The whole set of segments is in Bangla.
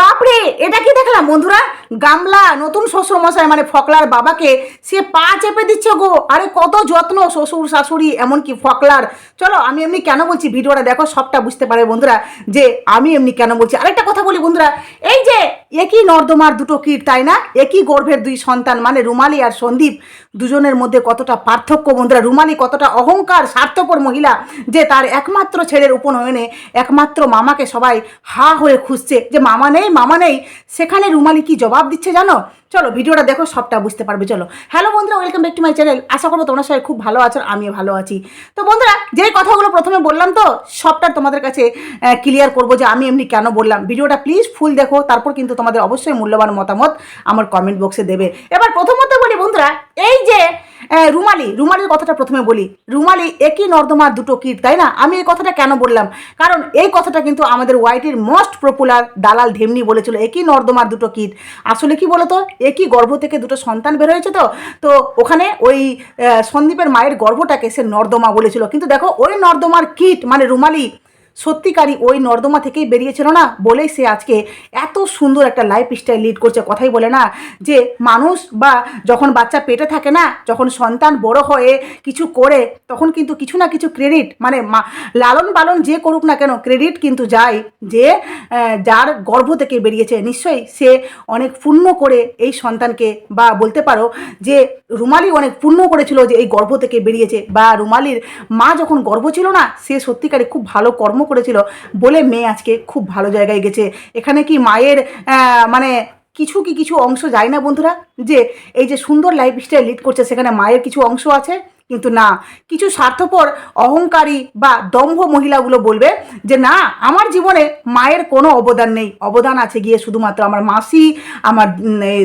বাপরে, এটা কি দেখলাম বন্ধুরা? গামলা, নতুন শ্বশুর মশাই মানে ফকলার বাবাকে সে পা চেপে দিচ্ছে গো। আরে কত যত্ন শ্বশুর শাশুড়ি, এমনকি ফকলার। চলো, আমি এমনি কেন বলছি ভিডিওটা দেখো, সবটা বুঝতে পারে বন্ধুরা, যে আমি এমনি কেন বলছি। আরেকটা কথা বলি বন্ধুরা, এই যে একই নর্দমার দুটো কীট, তাই না? একই গর্ভের দুই সন্তান মানে রুমালি আর সন্দীপ। দুজনের মধ্যে কতটা পার্থক্য বন্ধুরা? রুমালি কতটা অহংকার, স্বার্থপর মহিলা, যে তার একমাত্র ছেলের উপনয়নে একমাত্র মামাকে সবাই হা হয়ে খুঁজছে, যে মামা নেই মামা নেই। সেখানে রুমালি কি জবাব দিচ্ছে জানো? চলো, ভিডিওটা দেখো, সবটা বুঝতে পারবে, চলো। হ্যালো বন্ধুরা welcome back to my channel আশা করব তোমরা সবাই খুব ভালো আছো, আমিও ভালো আছি। তো বন্ধুরা, যেই কথাগুলো প্রথমে বললাম তো, সবটা তোমাদের কাছে ক্লিয়ার করব যে আমি এমনি কেন বললাম। ভিডিওটা প্লিজ ফুল দেখো, তারপর কিন্তু তোমাদের অবশ্যই মূল্যবান মতামত আমার কমেন্ট বক্সে দেবে। এবার প্রথমত বলি বন্ধুরা, এই যে রুমালি, রুমালির কথাটা প্রথমে বলি। রুমালি একই নর্দমার দুটো কীট, তাই না? আমি এই কথাটা কেন বললাম? কারণ এই কথাটা কিন্তু আমাদের ওয়াইটির মোস্ট পপুলার দালাল ঢেমনি বলেছিল, একই নর্দমার দুটো কীট। আসলে কি বলতো? একই গর্ভ থেকে দুটো সন্তান বের হয়েছে তো। তো ওখানে ওই সন্দীপের মায়ের গর্ভটাকে সে নর্দমা বলেছিল। কিন্তু দেখো, ওই নর্দমার কীট মানে রুমালি সত্যিকারই ওই নর্দমা থেকেই বেরিয়েছিল না? বলেই সে আজকে এত সুন্দর একটা লাইফ স্টাইল লিড করছে। কথাই বলে না যে মানুষ বা যখন বাচ্চা পেটে থাকে না, যখন সন্তান বড় হয়ে কিছু করে, তখন কিন্তু কিছু না কিছু ক্রেডিট মানে লালন পালন যে করুক না কেন ক্রেডিট কিন্তু যায় যে যার গর্ভ থেকে বেরিয়েছে। নিশ্চয়ই সে অনেক পূর্ণ করে এই সন্তানকে, বা বলতে পারো যে রুমালি অনেক পূর্ণ করেছিল যে এই গর্ভ থেকে বেরিয়েছে। বা রুমালির মা যখন গর্ভ ছিল না, সে সত্যিকারে খুব ভালো কর্ম করেছিল বলে মেয়ে আজকে খুব ভালো জায়গায় গেছে। এখানে কি মায়ের মানে কিছু কি কিছু অংশ যায় না বন্ধুরা? যে এই যে সুন্দর লাইফস্টাইল লিড করছে, সেখানে মায়ের কিছু অংশ আছে, কিন্তু না। কিছু স্বার্থপর, অহংকারী বা দম্ভ মহিলাগুলো বলবে যে না, আমার জীবনে মায়ের কোনো অবদান নেই। অবদান আছে গিয়ে শুধুমাত্র আমার মাসি, আমার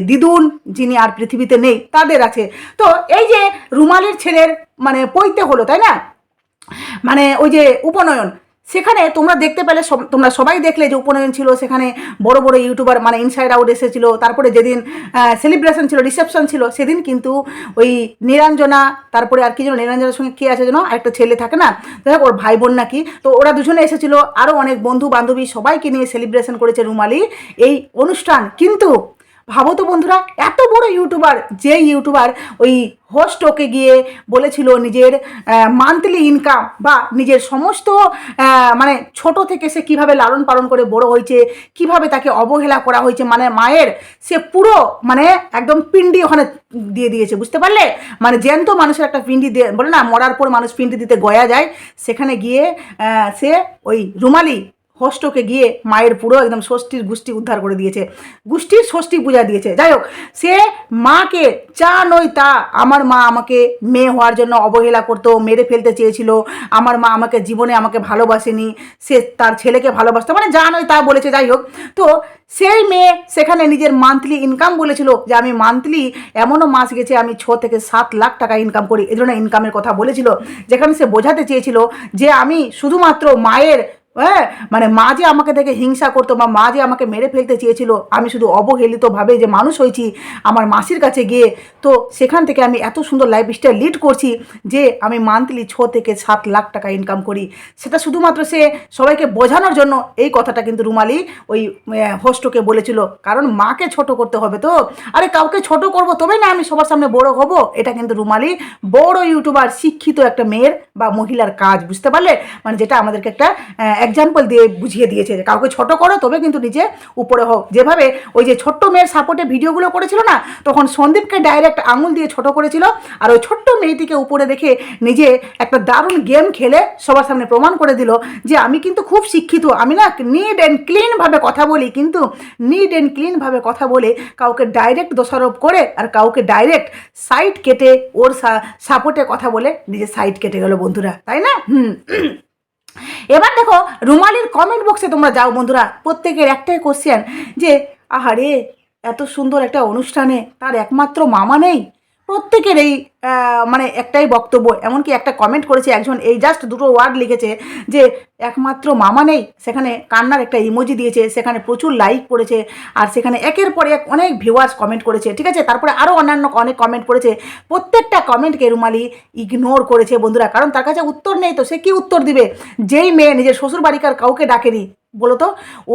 দিদুন, যিনি আর পৃথিবীতে নেই, তাদের আছে। তো এই যে রুমালের ছেলের মানে পৈতে হলো, তাই না? মানে ওই যে উপনয়ন সেখানে তোমরা দেখতে পেলে তোমরা সবাই দেখলে যে উপনয়ন ছিল, সেখানে বড় বড় ইউটিউবার মানে ইনসাইড আউট এসেছিল, তারপরে যেদিন সেলিব্রেশন ছিল রিসেপশন ছিল, সেদিন কিন্তু ওই নিরঞ্জনা, তারপরে আর কি যেন নিরঞ্জনার সঙ্গে কে আছে যেন একটা ছেলে থাকে না, যাই ওর ভাই বোন নাকি, তো ওরা দুজনে এসেছিল আরও অনেক বন্ধু বান্ধবী সবাইকে নিয়ে সেলিব্রেশন করেছে রুমালি। এই অনুষ্ঠান কিন্তু ভাবো তো বন্ধুরা, এত বড় ইউটিউবার যে ইউটিউবার ওই হোস্ট ওকে গিয়ে বলেছিল নিজের মান্থলি ইনকাম বা নিজের সমস্ত মানে ছোট থেকে সে কীভাবে লালন পালন করে বড় হয়েছে, কীভাবে তাকে অবহেলা করা হয়েছে মানে মায়ের, সে পুরো মানে একদম পিন্ডি ওখানে দিয়ে দিয়েছে, বুঝতে পারলে? মানে জ্যান্ত মানুষের একটা পিন্ডি দিয়ে, বলে না, মরার পর মানুষ পিন্ডি দিতে গয়া যায়, সেখানে গিয়ে সে ওই রুমালি হোস্টকে গিয়ে মায়ের পুরো একদম ষষ্ঠীর গোষ্ঠী উদ্ধার করে দিয়েছে। গোষ্ঠীর ষষ্ঠী পূজা দিয়েছে। যাই হোক, সে মাকে চা নই তা। আমার মা আমাকে মেয়ে হওয়ার জন্য অবহেলা করতো, মেরে ফেলতে চেয়েছিল। আমার মা আমাকে জীবনে আমাকে ভালোবাসেনি। সে তার ছেলেকে ভালোবাসতো। মানে যা নয় তা বলেছে। যাই হোক, তো সেই মেয়ে সেখানে নিজের মান্থলি ইনকাম বলেছিল যে, আমি মান্থলি এমনও মাস গেছে, আমি ছ থেকে সাত লাখ টাকা ইনকাম করি। এই ধরনের ইনকামের কথা বলেছিল। যেখানে সে বোঝাতে চেয়েছিল যে, আমি শুধুমাত্র মায়ের হ্যাঁ? মানে মা যে আমাকে দেখে হিংসা করতো বা মা যে আমাকে মেরে ফেলতে চেয়েছিল, আমি শুধু অবহেলিতভাবে যে মানুষ হয়েছি আমার মাসির কাছে গিয়ে, তো সেখান থেকে আমি এত সুন্দর লাইফস্টাইল লিড করছি যে আমি মান্থলি ছ থেকে সাত লাখ টাকা ইনকাম করি। সেটা শুধুমাত্র সে সবাইকে বোঝানোর জন্য এই কথাটা কিন্তু রুমালি ওই হোস্টকে বলেছিল। কারণ মাকে ছোট করতে হবে তো। আরে কাউকে ছোট করব তবে না আমি সবার সামনে বড় হব? এটা কিন্তু রুমালি বড় ইউটিউবার শিক্ষিত একটা মেয়ের বা মহিলার কাজ, বুঝতে পারলে? মানে যেটা আমাদেরকে একটা এক্সাম্পল দিয়ে বুঝিয়ে দিয়েছে যে কাউকে ছোট করো, তবে কিন্তু নিজে উপরে হোক যেভাবে ওই যে ছোট্ট মেয়ের সাপোর্টে ভিডিওগুলো করেছিল না, তখন সন্দীপকে ডাইরেক্ট আঙুল দিয়ে ছোট করেছিল, আর ওই ছোট্ট মেয়েটিকে উপরে দেখে নিজে একটা দারুণ গেম খেলে সবার সামনে প্রমাণ করে দিল যে আমি কিন্তু খুব শিক্ষিত। আমি না নিড অ্যান্ড ক্লিনভাবে কথা বলি, কিন্তু নিড অ্যান্ড ক্লিনভাবে কথা বলে কাউকে ডাইরেক্ট দোষারোপ করে আর কাউকে ডাইরেক্ট সাইড কেটে ওর সাপোর্টে কথা বলে নিজে সাইড কেটে গেল বন্ধুরা। তাই না? হুম। এবার দেখো, রুমালির কমেন্ট বক্সে তোমরা যাও বন্ধুরা। প্রত্যেকের একটাই কোশ্চেন যে, আহারে, এত সুন্দর একটা অনুষ্ঠানে তার একমাত্র মামা নেই? প্রত্যেকের এই মানে একটাই বক্তব্য, এমনকি একটা কমেন্ট করেছে একজন, এই জাস্ট দুটো ওয়ার্ড লিখেছে যে, একমাত্র মামা নেই। সেখানে কান্নার একটা ইমোজি দিয়েছে, সেখানে প্রচুর লাইক পড়েছে আর সেখানে একের পর এক অনেক ভিউয়ার্স কমেন্ট করেছে, ঠিক আছে? তারপরে আরও অন্যান্য অনেক কমেন্ট করেছে। প্রত্যেকটা কমেন্টকে রুমালি ইগনোর করেছে বন্ধুরা, কারণ তার কাছে উত্তর নেই তো, সে কি উত্তর দিবে? যেই মেয়ে নিজের শ্বশুর বাড়িকার কাউকে ডাকেনি, বলো তো?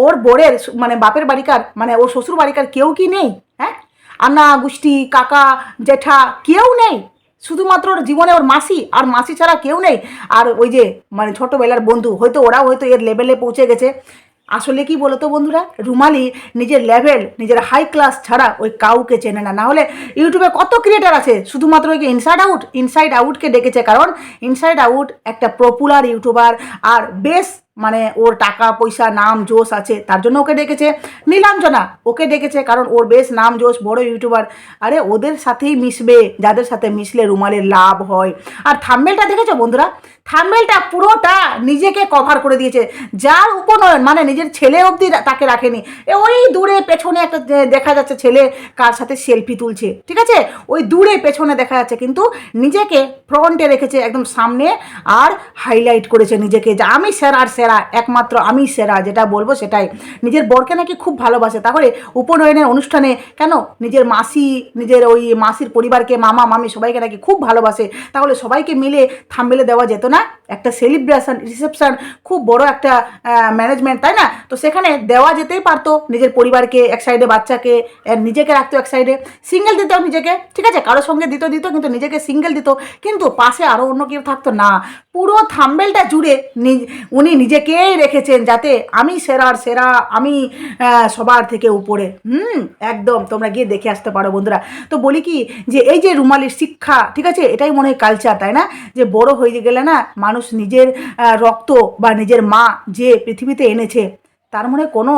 ওর বোরের মানে বাপের বাড়িকার মানে ওর শ্বশুর বাড়িকার কেউ কি নেই? হ্যাঁ? আন্না গুষ্টি কাকা, জেঠা কেউ নেই। শুধুমাত্র ওর জীবনে ওর মাসি, আর মাসি ছাড়া কেউ নেই। আর ওই যে মানে ছোটোবেলার বন্ধু, হয়তো ওরাও হয়তো এর লেভেলে পৌঁছে গেছে। আসলে কি বলতো বন্ধুরা, রুমালি নিজের লেভেল নিজের হাই ক্লাস ছাড়া ওই কাউকে চেনে না। না হলে ইউটিউবে কত ক্রিয়েটার আছে? শুধুমাত্র ওই ইনসাইড আউট ইনসাইড আউটকে ডেকেছে। কারণ ইনসাইড আউট একটা পপুলার ইউটিউবার আর বেশ মানে ওর টাকা, পয়সা, নাম, জোশ আছে, তার জন্য ওকে ডেকেছে। নীলাঞ্জনা ওকে ডেকেছে কারণ ওর বেশ নাম, জোশ, বড় ইউটিউবার। আরে ওদের সাথেই মিশবে, যাদের সাথে মিশলে রুমালের লাভ হয়। আর থাম্বেলটা দেখেছ বন্ধুরা? থাম্বেলটা পুরোটা নিজেকে কভার করে দিয়েছে। যার উপনয়ন মানে নিজের ছেলে অবধি তাকে রাখেনি। ওই দূরে পেছনে একটা দেখা যাচ্ছে ছেলে, কার সাথে সেলফি তুলছে। ঠিক আছে? ওই দূরে পেছনে দেখা যাচ্ছে, কিন্তু নিজেকে ফ্রন্টে রেখেছে একদম সামনে আর হাইলাইট করেছে নিজেকে। যে আমি স্যার আর সেরা, একমাত্র আমি সেরা, যেটা বলব সেটাই। নিজের বরকে নাকি খুব ভালোবাসে। তাহলে উপনয়নের অনুষ্ঠানে কেন নিজের মাসি, নিজের ওই মাসির পরিবারকে, মামা, মামি সবাইকে নাকি খুব ভালোবাসে? তাহলে সবাইকে মিলে থামবেলে দেওয়া যেত না? একটা সেলিব্রেশন রিসেপশন খুব বড় একটা ম্যানেজমেন্ট তাই না? তো সেখানে দেওয়া যেতেই পারতো নিজের পরিবারকে এক সাইডে বাচ্চাকে নিজেকে রাখতো এক সাইডে সিঙ্গেল দিত নিজেকে, ঠিক আছে? কারোর সঙ্গে দিত দিত, কিন্তু নিজেকে সিঙ্গেল দিত। কিন্তু পাশে আরও অন্য কেউ থাকতো না। পুরো থাম্বেলটা জুড়ে উনি নিজেকেই রেখেছেন যাতে আমি সেরার সেরা, আমি সবার থেকে উপরে। হুম, একদম, তোমরা গিয়ে দেখে আসতে পারো বন্ধুরা। তো বলি কি, যে এই যে রুমালির শিক্ষা, ঠিক আছে? এটাই মনে হয় কালচার তাই না? যে বড় হয়ে গেলে না, মানুষ নিজের রক্ত বা নিজের মা যে পৃথিবীতে এনেছে তার মনে কোনো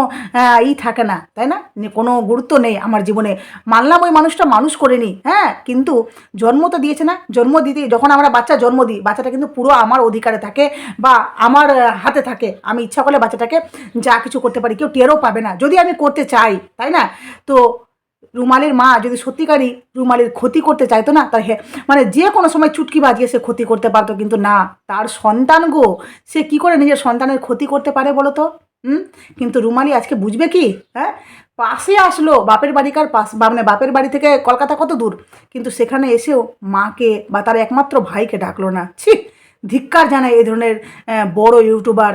ই থাকে না, তাই না? কোনো গুরুত্ব নেই আমার জীবনে। মানলাম ওই মানুষটা মানুষ করেনি হ্যাঁ? কিন্তু জন্ম তো দিয়েছে না, জন্ম দিতে, যখন আমরা বাচ্চা জন্ম দিই, বাচ্চাটা কিন্তু পুরো আমার অধিকারে থাকে বা আমার হাতে থাকে। আমি ইচ্ছা করলে বাচ্চাটাকে যা কিছু করতে পারি, কেউ টেরও পাবে না। যদি আমি করতে চাই, তাই না? তো রুমালের মা যদি সত্যিকারই রুমালের ক্ষতি করতে চাইতো না তার মানে যে কোনো সময় চুটকি বাজিয়ে সে ক্ষতি করতে পারতো, কিন্তু না। তার সন্তান গো, সে কি করে নিজের সন্তানের ক্ষতি করতে পারে বলো তো? হুম? কিন্তু রুমালি আজকে বুঝবে কি? হ্যাঁ? পাশে আসলো বাপের বাড়িকার পাশ মানে বাপের বাড়ি থেকে কলকাতা কত দূর? কিন্তু সেখানে এসেও মাকে বা তার একমাত্র ভাইকে ডাকলো না। ছি! ধিক্কার জানায় এই ধরনের বড় ইউটিউবার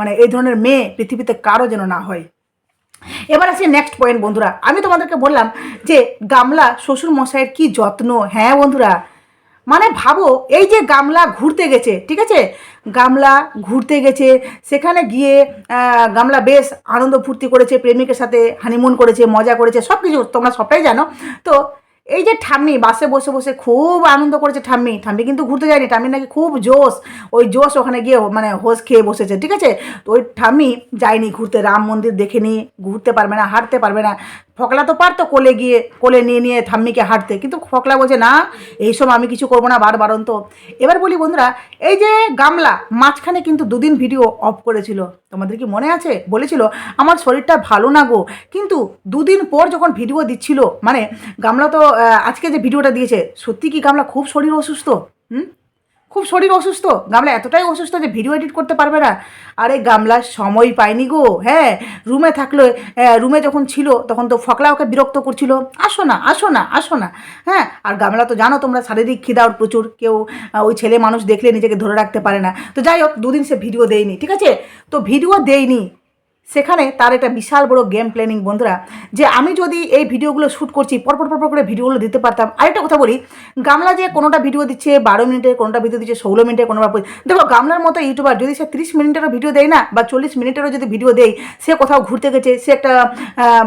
মানে এই ধরনের মেয়ে পৃথিবীতে কারও যেন না হয়। এবার আসি নেক্সট পয়েন্ট বন্ধুরা। আমি তোমাদেরকে বললাম যে গামলা শ্বশুর মশাইয়ের কি যত্ন? হ্যাঁ বন্ধুরা মানে ভাবো, এই যে গামলা ঘুরতে গেছে, ঠিক আছে? গামলা ঘুরতে গেছে, সেখানে গিয়ে গামলা বেশ আনন্দ ফুর্তি করেছে, প্রেমিকের সাথে হানিমুন করেছে, মজা করেছে সব কিছু তোমরা সবটাই জানো। তো এই যে ঠাম্মি বাসে বসে বসে খুব আনন্দ করেছে ঠাম্মি। ঠাম্মি কিন্তু ঘুরতে যায়নি, ঠাম্মি নাকি খুব জোশ। ওই জোশ ওখানে গিয়ে মানে হোস খেয়ে বসেছে, ঠিক আছে? তো ওই ঠাম্মি যায়নি ঘুরতে, রাম মন্দির দেখেনি, ঘুরতে পারবে না, হাঁটতে পারবে না। ফকলা তো পারতো কোলে গিয়ে, কোলে নিয়ে নিয়ে ঠাম্মিকে হাঁটতে। কিন্তু ফকলা বলছে, না এইসব আমি কিছু করব না, বার বারণ তো। এবার বলি, বন্ধুরা, এই যে গামলা, মাঝখানে কিন্তু দুদিন ভিডিও অফ করেছিল। তোমাদের কি মনে আছে? বলেছিল, আমার শরীরটা ভালো না গো। কিন্তু দুদিন পর যখন ভিডিও দিচ্ছিল মানে গামলা তো আজকে যে ভিডিওটা দিয়েছে, সত্যি কি গামলা খুব শরীর অসুস্থ? হুম? খুব শরীর অসুস্থ। গামলা এতটাই অসুস্থ যে ভিডিও এডিট করতে পারবে না। আরে গামলা, সময় পায়নি গো। হ্যাঁ রুমে থাকলে রুমে যখন ছিল, তখন তো ফকলা ওকে বিরক্ত করছিল। আসো না আসো না আসো না। হ্যাঁ আর গামলা তো জানো তোমরা শারীরিক খিদাওর প্রচুর। কেউ ওই ছেলে মানুষ দেখলে নিজেকে ধরে রাখতে পারে না। তো যাই হোক, দুদিন সে ভিডিও দেয়নি, ঠিক আছে? তো ভিডিও দেয়নি। সেখানে তার একটা বিশাল বড় গেম প্ল্যানিং বন্ধুরা, যে আমি যদি এই ভিডিওগুলো শ্যুট করছি, পরপর পরপর করে ভিডিওগুলো দিতে পারতাম। আরেকটা কথা বলি, গামলা যে কোনোটা ভিডিও দিচ্ছে বারো মিনিটের কোনোটা ভিডিও দিচ্ছে ষোলো মিনিটের কোনোটা দেখো, গামলার মতো ইউটিউবার যদি সে তিরিশ মিনিটেরও ভিডিও দেয় না, বা চল্লিশ মিনিটেরও যদি ভিডিও দেয়, সে কোথাও ঘুরতে গেছে, সে একটা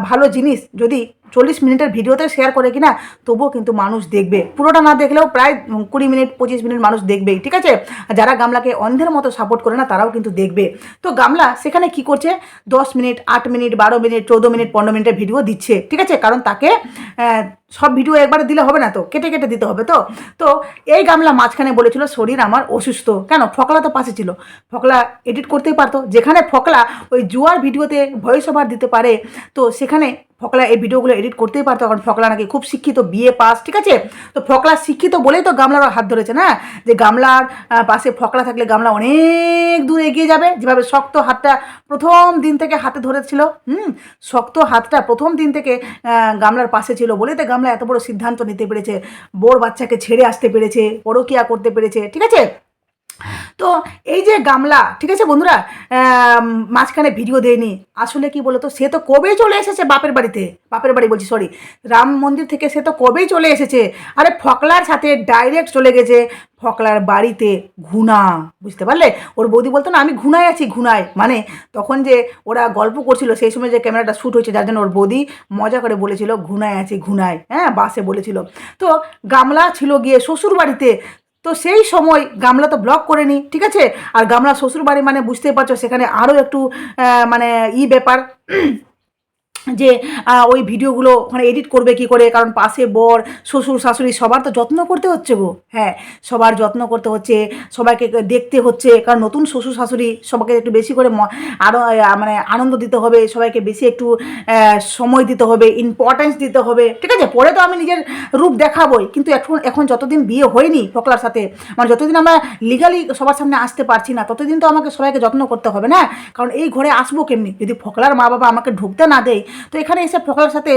ভালো জিনিস যদি চল্লিশ মিনিটের ভিডিওতে শেয়ার করে কিনা, তবুও কিন্তু মানুষ দেখবে। পুরোটা না দেখলেও প্রায় কুড়ি মিনিট, পঁচিশ মিনিট মানুষ দেখবেই, ঠিক আছে? যারা গামলাকে অন্ধের মতো সাপোর্ট করে না, তারাও কিন্তু দেখবে। তো গামলা সেখানে কি করছে? দশ মিনিট, আট মিনিট, বারো মিনিট, চৌদ্দ মিনিট, পনেরো মিনিটের ভিডিও দিচ্ছে, ঠিক আছে? কারণ তাকে সব ভিডিও একবারে দিলে হবে না তো? কেটে কেটে দিতে হবে তো? তো এই গামলা মাঝখানে বলেছিল শরীর আমার অসুস্থ। কেন? ফকলা তো পাশে ছিল। ফকলা এডিট করতেই পারতো। যেখানে ফকলা ওই জুয়ার ভিডিওতে ভয়েস ওভার দিতে পারে, তো সেখানে ফকলা এই ভিডিওগুলো এডিট করতেই পারতো। কারণ ফকলা নাকি খুব শিক্ষিত বিএ পাস ঠিক আছে? তো ফকলা শিক্ষিত বলেই তো গামলার হাত ধরেছে, না? যে গামলার পাশে ফকলা থাকলে গামলা অনেক দূর এগিয়ে যাবে। যেভাবে শক্ত হাতটা প্রথম দিন থেকে হাতে ধরেছিল, হুম? শক্ত হাতটা প্রথম দিন থেকে গামলার পাশে ছিল বলেই তো গামলা এত বড় সিদ্ধান্ত নিতে পেরেছে, বোর বাচ্চাকে ছেড়ে আসতে পেরেছে, পরকিয়া করতে পেরেছে, ঠিক আছে? তো এই যে গামলা, ঠিক আছে বন্ধুরা? মাঝখানে ভিডিও দেয়নি। আসলে কি বলতো, সে তো কবেই চলে এসেছে বাপের বাড়িতে? বাপের বাড়ি বলছি সরি রাম মন্দির থেকে সে তো কবেই চলে এসেছে? আরে ফকলার সাথে ডাইরেক্ট চলে গেছে ফকলার বাড়িতে, ঘুনা। বুঝতে পারলে? ওর বৌদি বলতো না, আমি ঘুনায় আছি, ঘুনায়। মানে তখন যে ওরা গল্প করছিল, সেই সময় যে ক্যামেরাটা শ্যুট হয়েছে, যার জন্য ওর বৌদি মজা করে বলেছিল, ঘুনায় আছি, ঘুনায়। হ্যাঁ বাসে বলেছিল। তো গামলা ছিল গিয়ে শ্বশুর বাড়িতে তো সেই সময় গামলা তো ব্লক করে নি, ঠিক আছে? আর গামলা শ্বশুরবাড়ি মানে বুঝতেই পারছ, সেখানে আরও একটু মানে ই ব্যাপার। যে ওই ভিডিওগুলো ওখানে এডিট করবে কি করে? কারণ পাশে বর, শ্বশুর, শাশুড়ি সবার তো যত্ন করতে হচ্ছে গো। হ্যাঁ সবার যত্ন করতে হচ্ছে, সবাইকে দেখতে হচ্ছে। কারণ নতুন শ্বশুর, শাশুড়ি সবাইকে একটু বেশি করে ম- আরও মানে আনন্দ দিতে হবে, সবাইকে বেশি একটু সময় দিতে হবে ইম্পর্টেন্স দিতে হবে। ঠিক আছে, পরে তো আমি নিজের রূপ দেখাবই। কিন্তু এখন এখন যতদিন বিয়ে হয়নি ফকলার সাথে মানে যতদিন আমরা লিগালি সবার সামনে আসতে পারছি না, ততদিন তো আমাকে সবাইকে যত্ন করতে হবে না? কারণ এই ঘরে আসব কেমনি? যদি ফকলার মা বাবা আমাকে ঢুকতে না দেয় তো এখানে এসে ফকলার সাথে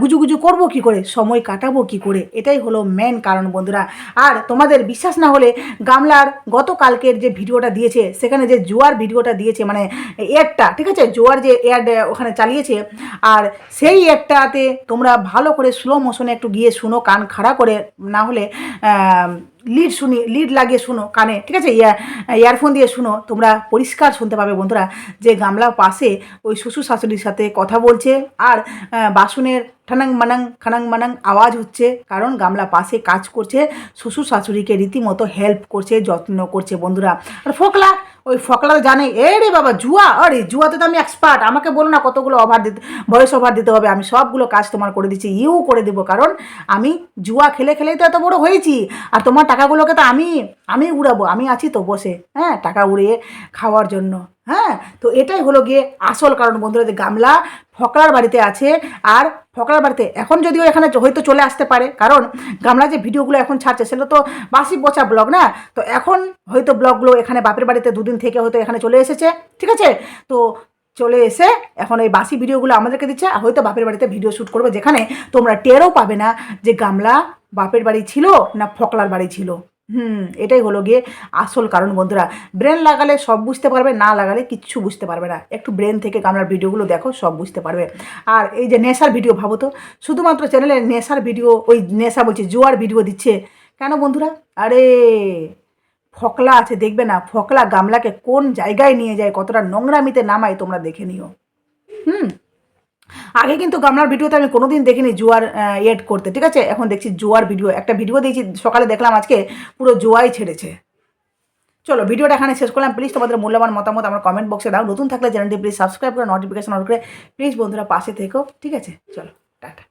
গুজুগুজু করব কি করে? সময় কাটাবো কি করে? এটাই হলো মেন কারণ বন্ধুরা। আর তোমাদের বিশ্বাস না হলে গামলার গতকালকের যে ভিডিওটা দিয়েছে, সেখানে যে জোয়ার ভিডিওটা দিয়েছে মানে এয়ারটা ঠিক আছে? জোয়ার যে এয়ার ওখানে চালিয়েছে, আর সেই এয়ারটাতে তোমরা ভালো করে স্লো মোশনে একটু গিয়ে শুনো, কান খাড়া করে, না হলে লিড শুনি লিড লাগিয়ে শুনো কানে, ঠিক আছে? ইয়া ইয়ারফোন দিয়ে শুনো, তোমরা পরিষ্কার শুনতে পাবে বন্ধুরা যে গামলা পাশে ওই শ্বশুর শাশুড়ির সাথে কথা বলছে আর বাসনের ঠানাং মানাং, খানাং মানাং আওয়াজ হচ্ছে। কারণ গামলা পাশে কাজ করছে, শ্বশুর শাশুড়িকে রীতিমতো হেল্প করছে, যত্ন করছে বন্ধুরা। আর ফোকলা, ওই ফকলা জানে, এ রে বাবা, জুয়া? আরে, জুয়াতে তো আমি এক্সপার্ট আমাকে বলো না কতগুলো ওভার দিতে ভয়েস ওভার দিতে হবে। আমি সবগুলো কাজ তোমার করে দিচ্ছি ইউ করে দেবো। কারণ আমি জুয়া খেলে খেলেই তো এত বড় হয়েছি। আর তোমার টাকাগুলোকে তো আমি আমি উড়াবো, আমি আছি তো বসে হ্যাঁ টাকা উড়িয়ে খাওয়ার জন্য হ্যাঁ তো এটাই হলো গিয়ে আসল কারণ বন্ধুরা, যে গামলা ফকলার বাড়িতে আছে, আর ফকলার বাড়িতে এখন যদিও এখানে হয়তো চলে আসতে পারে, কারণ গামলা যে ভিডিওগুলো এখন ছাড়ছে, সেগুলো তো বাসি পচা ব্লগ না, তো এখন হয়তো ব্লগগুলো এখানে বাপের বাড়িতে দুদিন থেকে হয়তো এখানে চলে এসেছে, ঠিক আছে? তো চলে এসে এখন এই বাসি ভিডিওগুলো আমাদেরকে দিচ্ছে হয়তো বাপের বাড়িতে ভিডিও শ্যুট করবে, যেখানে তোমরা টেরও পাবে না যে গামলা বাপের বাড়ি ছিল না ফকলার বাড়ি ছিল। হুম, এটাই হলো গিয়ে আসল কারণ বন্ধুরা। ব্রেন লাগালে সব বুঝতে পারবে, না লাগালে কিচ্ছু বুঝতে পারবে না। একটু ব্রেন থেকে গামলার ভিডিওগুলো দেখো, সব বুঝতে পারবে। আর এই যে নেশার ভিডিও ভাবো তো, শুধুমাত্র চ্যানেলে নেশার ভিডিও, ওই নেশা বলছে, জুয়ার ভিডিও দিচ্ছে। কেন বন্ধুরা? আরে, ফকলা আছে, দেখবে না, ফকলা গামলাকে কোন জায়গায় নিয়ে যায়, কতটা নোংরামিতে নামায় তোমরা দেখে নিও। হুম আগে কিন্তু গামলার ভিডিওতে আমি কোনোদিন দেখিনি জুয়ার এড করতে, ঠিক আছে? এখন দেখছি জুয়ার ভিডিও, একটা ভিডিও দিয়েছি সকালে দেখলাম আজকে পুরো জুয়াই ছেড়েছে। চলো, ভিডিওটা এখানে শেষ করলাম। প্লিজ তোমাদের মূল্যবান মতামত আমার কমেন্ট বক্সে দাও। নতুন থাকলে চ্যানেলটি প্লিজ সাবস্ক্রাইব করে নোটিফিকেশন অন করে প্লিজ বন্ধুরা পাশে থেকো, ঠিক আছে? চলো, টাটা।